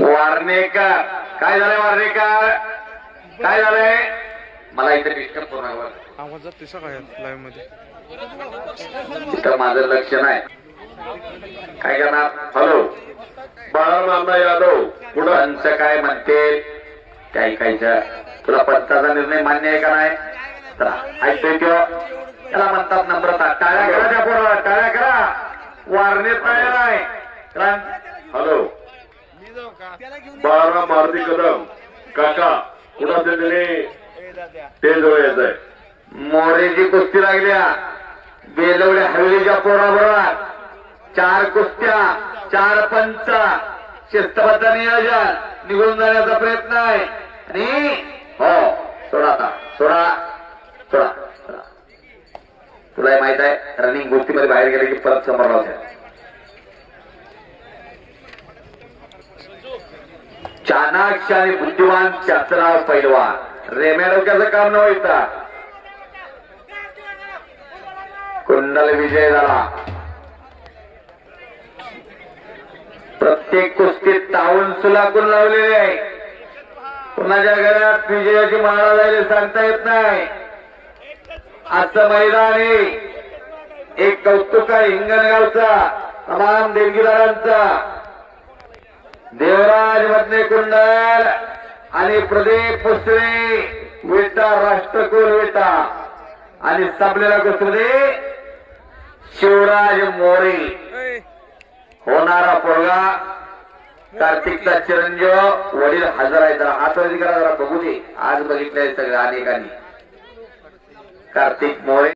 वारणेकर. काय झालंय वारणेकर? काय झालंय? मला इथे डिस्टर्ब करू नका. लाईव्हमध्ये. तिथं माझं लक्ष नाही. काय करणार? हॅलो बाळामामा यादव पुढं काय म्हणते? ते ऐकायचं तुला पंचाचा निर्णय मान्य आहे का नाही? तर ऐकतोय तो. त्याला म्हणतात नम्रता. टाळ्या करा त्या पोराला टाळ्या करा. वारणे नाही कारण हॅलो. बाळाराम मारुती कदम. काका कुठं दिलेले ते? जवळ येत आहे मोरेची कुस्ती लागल्या. बेलवड्या हवेलीच्या पोराबरोबर. चार कुस्त्या चार पंच. शिस्तबद्ध नियोजन निघून जाण्याचा प्रयत्न आहे. आणि हो सोडा आता. सोडा. सोडा. सोडा. तुला हे माहीत आहे रनिंग गोष्टीमध्ये बाहेर गेले की परत समोर राहते चाणाक्ष आणि बुद्धिमान शास्त्राव पैलवान. रेम्या डोक्याचं काम न व्हायचा कुंडल विजय झाला. प्रत्येक कुस्तीत तावून सुलाकून लावलेले आहे. कुणाच्या घरात विजयाची माळा जायला सांगता येत नाही. आजचं मैदान आहे. एक कौतुक आहे हिंगणगावचा तमाम देणगीदारांचा. देवराज मधने कुंडल आणि प्रदीप पुसळे विटा राष्ट्रकुल विटा. आणि संपलेल्या कुस्तीमध्ये शिवराज मोरे. होणारा पोरगा कार्तिकचा चिरंजीव वडील हजर आहे जरा हातवरती करा जरा बघू दे. आज बघितलंय सगळं अनेकांनी. कार्तिक मोरे.